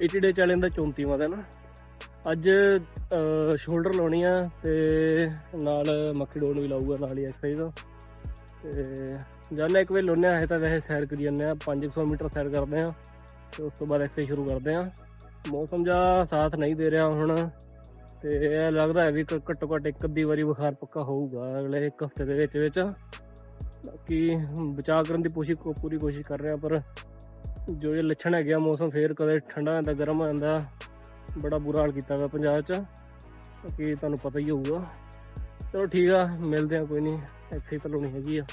80 day challenge ਦਾ 34ਵਾਂ ਦਿਨ। ਅੱਜ shoulder ਲਾਉਣੀ ਆ ਤੇ ਨਾਲ ਮੱਕੀ ਡੋਲ ਵੀ ਲਾਊਗਾ, ਨਾਲ ਹੀ ਐਕਸਰਸਾਈਜ਼ ਦਾ ਤੇ ਜਾਨਾ ਇੱਕ ਵੇ ਲਾਉਨੇ ਆ ਹੈ ਤਾਂ ਵੈਸੇ ਸੈਰ ਕਰੀ ਜਾਂਦੇ ਆ 500 ਮੀਟਰ ਸੈਰ ਕਰਦੇ ਆ ਤੇ ਉਸ ਤੋਂ ਬਾਅਦ ਐਕਸਰਸਾਈਜ਼ ਸ਼ੁਰੂ ਕਰਦੇ ਆ। ਮੌਸਮ ਜਾ ਸਾਥ ਨਹੀਂ ਦੇ ਰਿਹਾ ਹੁਣ ਤੇ ਇਹ ਲੱਗਦਾ ਹੈ ਵੀ ਘ- ਘੱਟੋ ਘੱਟ ਇੱਕ ਅੱਧੀ ਵਾਰੀ ਬੁਖਾਰ ਪੱਕਾ ਹੋਊਗਾ ਅਗਲੇ ਇੱਕ ਹਫ਼ਤੇ ਦੇ ਵਿੱਚ ਵਿੱਚ। ਬਾਕੀ, ਬਚਾਅ ਕਰਨ ਦੀ ਪੂਰੀ ਪੂਰੀ ਕੋਸ਼ਿਸ਼ ਕਰ ਰਿਹਾ, ਪਰ ਜੋ ਇਹ ਲੱਛਣ ਹੈਗੇ ਆ, ਮੌਸਮ ਫੇਰ ਕਦੇ ਠੰਡਾ ਹੋ ਜਾਂਦਾ ਗਰਮ ਹੋ ਜਾਂਦਾ ਬੜਾ ਬੁਰਾ ਹਾਲ ਕੀਤਾ ਹੋਇਆ ਪੰਜਾਬ 'ਚ। ਬਾਕੀ ਤੁਹਾਨੂੰ ਪਤਾ ਹੀ ਹੋਊਗਾ। ਚਲੋ ਠੀਕ ਆ, ਮਿਲਦੇ ਆ, ਕੋਈ ਨਹੀਂ ਇੱਥੇ ਹੀ ਭਲੋਣੀ ਹੈਗੀ ਆ।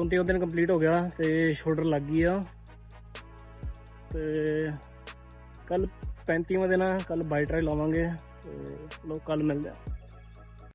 ਚੌਂਤੀਵਾਂ ਦਿਨ ਕੰਪਲੀਟ ਹੋ ਗਿਆ ਤੇ ਸ਼ੋਲਡਰ ਲੱਗ ਗਈ ਆ। ਤੇ ਕੱਲ 35ਵਾਂ ਦਿਨ ਆ ਕੱਲ ਬਾਈ ਟਰਾਈ ਲਾਵਾਂਗੇ ਤੇ ਲੋ ਕੱਲ ਮਿਲਦੇ ਆ।